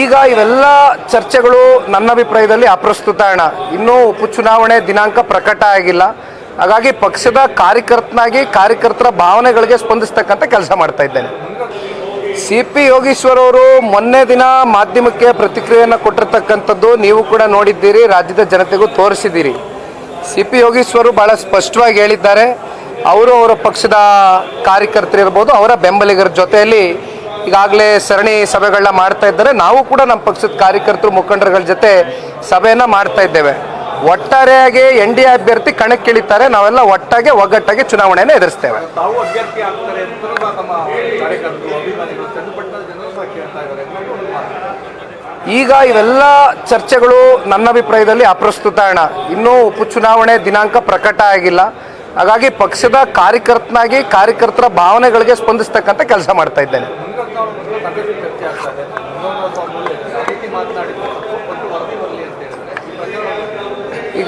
ಈಗ ಇವೆಲ್ಲ ಚರ್ಚೆಗಳು ನನ್ನ ಅಭಿಪ್ರಾಯದಲ್ಲಿ ಅಪ್ರಸ್ತುತ ಹಣ ಇನ್ನೂ ಉಪಚುನಾವಣೆ ದಿನಾಂಕ ಪ್ರಕಟ ಆಗಿಲ್ಲ. ಹಾಗಾಗಿ ಪಕ್ಷದ ಕಾರ್ಯಕರ್ತನಾಗಿ ಕಾರ್ಯಕರ್ತರ ಭಾವನೆಗಳಿಗೆ ಸ್ಪಂದಿಸ್ತಕ್ಕಂಥ ಕೆಲಸ ಮಾಡ್ತಾ ಇದ್ದೇನೆ. ಸಿ ಪಿ ಯೋಗೀಶ್ವರ್ ಅವರು ಮೊನ್ನೆ ದಿನ ಮಾಧ್ಯಮಕ್ಕೆ ಪ್ರತಿಕ್ರಿಯೆಯನ್ನು ಕೊಟ್ಟಿರ್ತಕ್ಕಂಥದ್ದು ನೀವು ಕೂಡ ನೋಡಿದ್ದೀರಿ, ರಾಜ್ಯದ ಜನತೆಗೂ ತೋರಿಸಿದ್ದೀರಿ. ಸಿ ಪಿ ಯೋಗೀಶ್ವರು ಬಹಳ ಸ್ಪಷ್ಟವಾಗಿ ಹೇಳಿದ್ದಾರೆ. ಅವರು ಅವರ ಪಕ್ಷದ ಕಾರ್ಯಕರ್ತರಿರ್ಬೋದು, ಅವರ ಬೆಂಬಲಿಗರ ಜೊತೆಯಲ್ಲಿ ಈಗಾಗಲೇ ಸರಣಿ ಸಭೆಗಳನ್ನ ಮಾಡ್ತಾ ಇದ್ದಾರೆ. ನಾವು ಕೂಡ ನಮ್ಮ ಪಕ್ಷದ ಕಾರ್ಯಕರ್ತರು ಮುಖಂಡರುಗಳ ಜೊತೆ ಸಭೆಯನ್ನ ಮಾಡ್ತಾ ಇದ್ದೇವೆ. ಒಟ್ಟಾರೆಯಾಗಿ ಎನ್ ಡಿ ಎ ಅಭ್ಯರ್ಥಿ ಕಣಕ್ಕಿಳಿತಾರೆ. ನಾವೆಲ್ಲ ಒಟ್ಟಾಗಿ ಒಗ್ಗಟ್ಟಾಗಿ ಚುನಾವಣೆಯನ್ನು ಎದುರಿಸ್ತೇವೆ. ಈಗ ಇವೆಲ್ಲ ಚರ್ಚೆಗಳು ನನ್ನ ಅಭಿಪ್ರಾಯದಲ್ಲಿ ಅಪ್ರಸ್ತುತ ಹಣ ಇನ್ನೂ ಉಪಚುನಾವಣೆ ದಿನಾಂಕ ಪ್ರಕಟ ಆಗಿಲ್ಲ. ಹಾಗಾಗಿ ಪಕ್ಷದ ಕಾರ್ಯಕರ್ತನಾಗಿ ಕಾರ್ಯಕರ್ತರ ಭಾವನೆಗಳಿಗೆ ಸ್ಪಂದಿಸ್ತಕ್ಕಂಥ ಕೆಲಸ ಮಾಡ್ತಾ ಇದ್ದೇನೆ. ಚರ್ಚೆ ಆಗ್ತಾ ರೀತಿ ಮಾತನಾಡಿದ